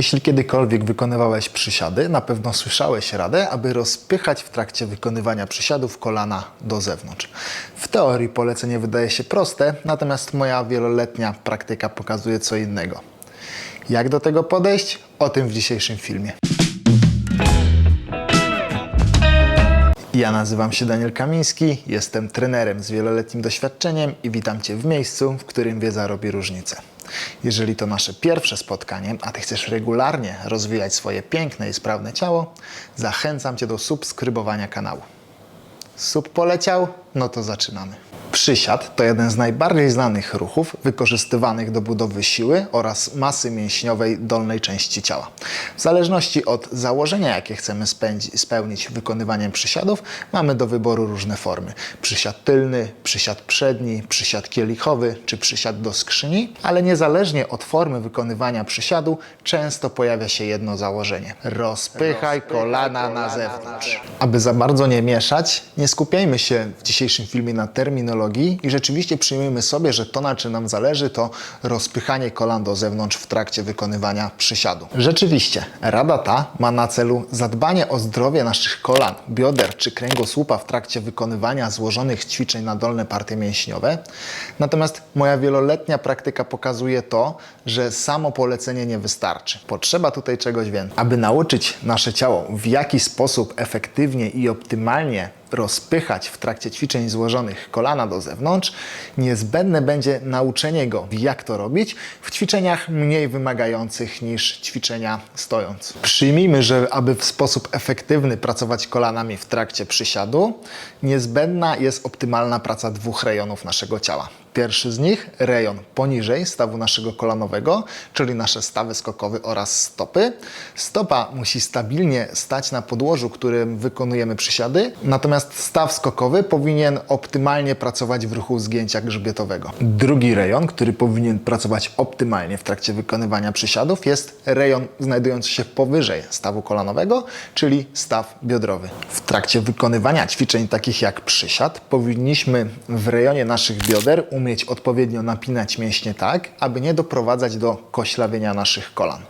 Jeśli kiedykolwiek wykonywałeś przysiady, na pewno słyszałeś radę, aby rozpychać w trakcie wykonywania przysiadów kolana do zewnątrz. W teorii polecenie wydaje się proste, natomiast moja wieloletnia praktyka pokazuje co innego. Jak do tego podejść? O tym w dzisiejszym filmie. Ja nazywam się Daniel Kamiński, jestem trenerem z wieloletnim doświadczeniem i witam Cię w miejscu, w którym wiedza robi różnicę. Jeżeli to nasze pierwsze spotkanie, a Ty chcesz regularnie rozwijać swoje piękne i sprawne ciało, zachęcam Cię do subskrybowania kanału. Sub poleciał? No to zaczynamy. Przysiad to jeden z najbardziej znanych ruchów wykorzystywanych do budowy siły oraz masy mięśniowej dolnej części ciała. W zależności od założenia, jakie chcemy spełnić wykonywaniem przysiadów, mamy do wyboru różne formy. Przysiad tylny, przysiad przedni, przysiad kielichowy czy przysiad do skrzyni, ale niezależnie od formy wykonywania przysiadu, często pojawia się jedno założenie. Rozpychaj kolana na zewnątrz. Aby za bardzo nie mieszać, nie skupiajmy się w dzisiejszym filmie na terminologii i rzeczywiście przyjmijmy sobie, że to na czym nam zależy to rozpychanie kolan do zewnątrz w trakcie wykonywania przysiadu. Rzeczywiście, rada ta ma na celu zadbanie o zdrowie naszych kolan, bioder czy kręgosłupa w trakcie wykonywania złożonych ćwiczeń na dolne partie mięśniowe. Natomiast moja wieloletnia praktyka pokazuje to, że samo polecenie nie wystarczy. Potrzeba tutaj czegoś więcej. Aby nauczyć nasze ciało w jaki sposób efektywnie i optymalnie rozpychać w trakcie ćwiczeń złożonych kolana do zewnątrz, niezbędne będzie nauczenie go, jak to robić w ćwiczeniach mniej wymagających niż ćwiczenia stojąc. Przyjmijmy, że aby w sposób efektywny pracować kolanami w trakcie przysiadu, niezbędna jest optymalna praca dwóch rejonów naszego ciała. Pierwszy z nich, rejon poniżej stawu naszego kolanowego, czyli nasze stawy skokowe oraz stopy. Stopa musi stabilnie stać na podłożu, którym wykonujemy przysiady, natomiast staw skokowy powinien optymalnie pracować w ruchu zgięcia grzbietowego. Drugi rejon, który powinien pracować optymalnie w trakcie wykonywania przysiadów, jest rejon znajdujący się powyżej stawu kolanowego, czyli staw biodrowy. W trakcie wykonywania ćwiczeń takich jak przysiad, powinniśmy w rejonie naszych bioder umieć odpowiednio napinać mięśnie tak, aby nie doprowadzać do koślawienia naszych kolan.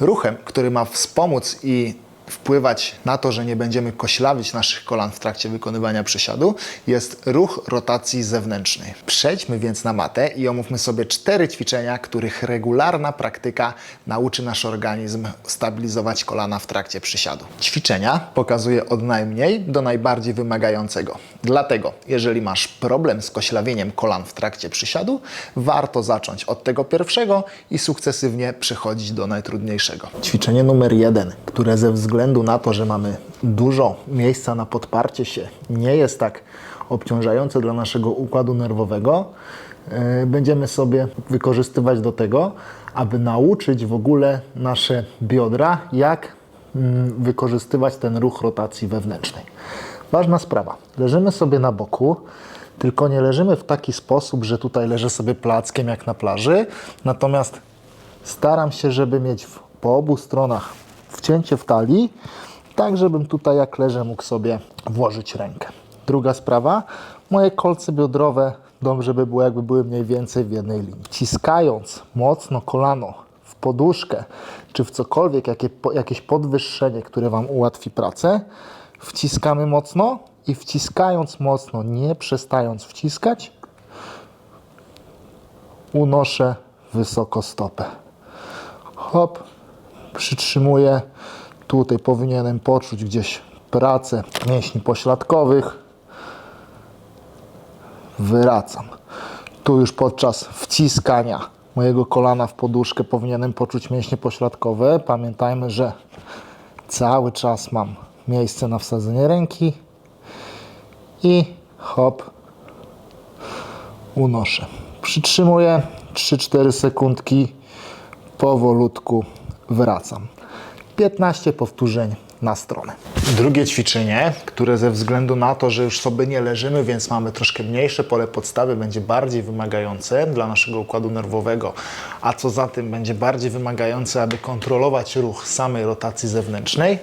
Ruchem, który ma wspomóc i wpływać na to, że nie będziemy koślawić naszych kolan w trakcie wykonywania przysiadu, jest ruch rotacji zewnętrznej. Przejdźmy więc na matę i omówmy sobie cztery ćwiczenia, których regularna praktyka nauczy nasz organizm stabilizować kolana w trakcie przysiadu. Ćwiczenia pokazuję od najmniej do najbardziej wymagającego. Dlatego, jeżeli masz problem z koślawieniem kolan w trakcie przysiadu, warto zacząć od tego pierwszego i sukcesywnie przechodzić do najtrudniejszego. Ćwiczenie numer jeden, które ze względu na to, że mamy dużo miejsca na podparcie się, nie jest tak obciążające dla naszego układu nerwowego, yy, będziemy sobie wykorzystywać do tego, aby nauczyć w ogóle nasze biodra, jak mm, wykorzystywać ten ruch rotacji wewnętrznej. Ważna sprawa. Leżymy sobie na boku, tylko nie leżymy w taki sposób, że tutaj leżę sobie plackiem jak na plaży, natomiast staram się, żeby mieć po obu stronach wcięcie w talii, tak żebym tutaj jak leżę mógł sobie włożyć rękę. Druga sprawa, moje kolce biodrowe dobrze by było jakby były mniej więcej w jednej linii. Ciskając mocno kolano w poduszkę, czy w cokolwiek, jakie, jakieś podwyższenie, które Wam ułatwi pracę, wciskamy mocno i wciskając mocno, nie przestając wciskać, unoszę wysoko stopę. Hop, przytrzymuję. Tutaj powinienem poczuć gdzieś pracę mięśni pośladkowych. Wracam. Tu już podczas wciskania mojego kolana w poduszkę powinienem poczuć mięśnie pośladkowe. Pamiętajmy, że cały czas mam miejsce na wsadzenie ręki i hop, unoszę. Przytrzymuję 3-4 sekundki, powolutku wracam. 15 powtórzeń na stronę. Drugie ćwiczenie, które ze względu na to, że już sobie nie leżymy, więc mamy troszkę mniejsze pole podstawy, będzie bardziej wymagające dla naszego układu nerwowego, a co za tym będzie bardziej wymagające, aby kontrolować ruch samej rotacji zewnętrznej.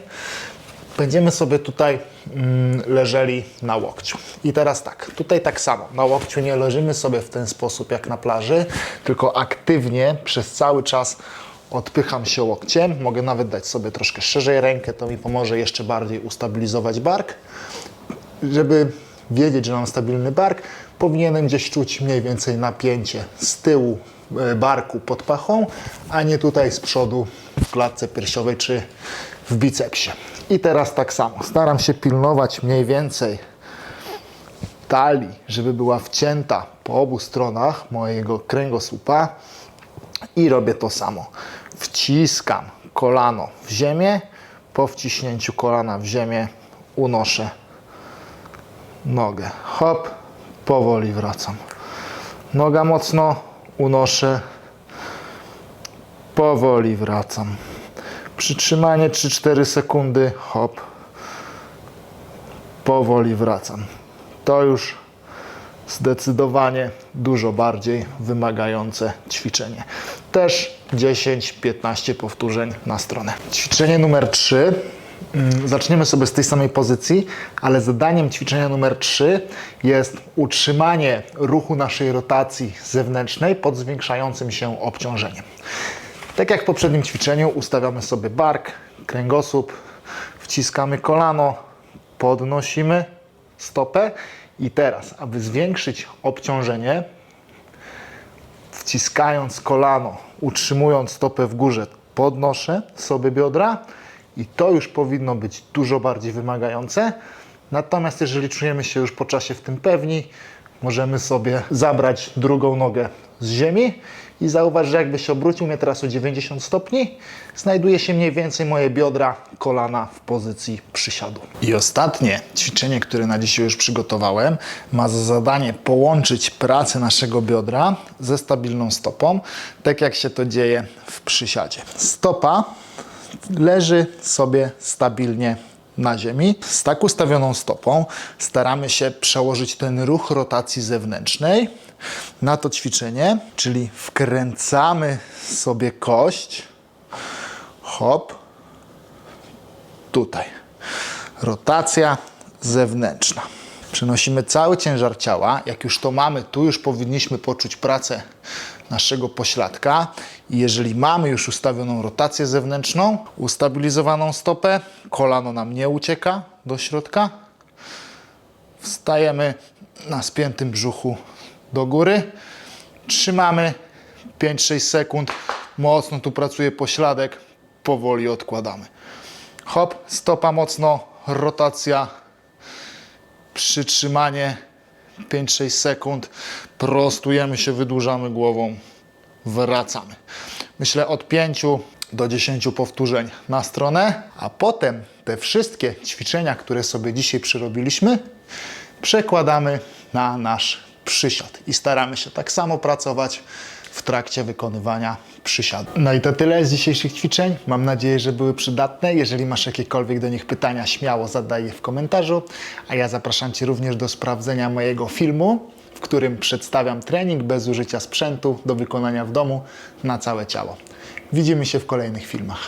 Będziemy sobie tutaj mm, leżeli na łokciu. I teraz tak, tutaj tak samo. Na łokciu nie leżymy sobie w ten sposób jak na plaży, tylko aktywnie przez cały czas odpycham się łokciem. Mogę nawet dać sobie troszkę szerzej rękę, to mi pomoże jeszcze bardziej ustabilizować bark. Żeby wiedzieć, że mam stabilny bark, powinienem gdzieś czuć mniej więcej napięcie z tyłu e, barku pod pachą, a nie tutaj z przodu w klatce piersiowej czy w bicepsie. I teraz tak samo. Staram się pilnować mniej więcej talii, żeby była wcięta po obu stronach mojego kręgosłupa i robię to samo. Wciskam kolano w ziemię, po wciśnięciu kolana w ziemię unoszę nogę. Hop, powoli wracam. Noga mocno unoszę, powoli wracam. Przytrzymanie 3-4 sekundy, hop, powoli wracam. To już zdecydowanie dużo bardziej wymagające ćwiczenie. Też 10-15 powtórzeń na stronę. Ćwiczenie numer 3. Mm, Zaczniemy sobie z tej samej pozycji, ale zadaniem ćwiczenia numer 3 jest utrzymanie ruchu naszej rotacji zewnętrznej pod zwiększającym się obciążeniem. Tak jak w poprzednim ćwiczeniu, ustawiamy sobie bark, kręgosłup, wciskamy kolano, podnosimy stopę i teraz, aby zwiększyć obciążenie, wciskając kolano, utrzymując stopę w górze, podnoszę sobie biodra i to już powinno być dużo bardziej wymagające. Natomiast jeżeli czujemy się już po czasie w tym pewni, możemy sobie zabrać drugą nogę z ziemi i zauważ, że jakby się obrócił mnie teraz o 90 stopni, znajduje się mniej więcej moje biodra, kolana w pozycji przysiadu. I ostatnie ćwiczenie, które na dzisiaj już przygotowałem, ma za zadanie połączyć pracę naszego biodra ze stabilną stopą, tak jak się to dzieje w przysiadzie. Stopa leży sobie stabilnie na ziemi. Z tak ustawioną stopą staramy się przełożyć ten ruch rotacji zewnętrznej na to ćwiczenie, czyli wkręcamy sobie kość, hop, tutaj. Rotacja zewnętrzna. Przenosimy cały ciężar ciała. Jak już to mamy, tu już powinniśmy poczuć pracę naszego pośladka. Jeżeli mamy już ustawioną rotację zewnętrzną, ustabilizowaną stopę, kolano nam nie ucieka do środka, wstajemy na spiętym brzuchu do góry, trzymamy 5-6 sekund, mocno tu pracuje pośladek, powoli odkładamy. Hop, stopa mocno, rotacja, przytrzymanie 5-6 sekund, prostujemy się, wydłużamy głową, wracamy. Myślę od 5 do 10 powtórzeń na stronę, a potem te wszystkie ćwiczenia, które sobie dzisiaj przyrobiliśmy, przekładamy na nasz przysiad i staramy się tak samo pracować w trakcie wykonywania przysiadu. No i to tyle z dzisiejszych ćwiczeń. Mam nadzieję, że były przydatne. Jeżeli masz jakiekolwiek do nich pytania, śmiało zadaj je w komentarzu. A ja zapraszam Cię również do sprawdzenia mojego filmu, w którym przedstawiam trening bez użycia sprzętu do wykonania w domu na całe ciało. Widzimy się w kolejnych filmach.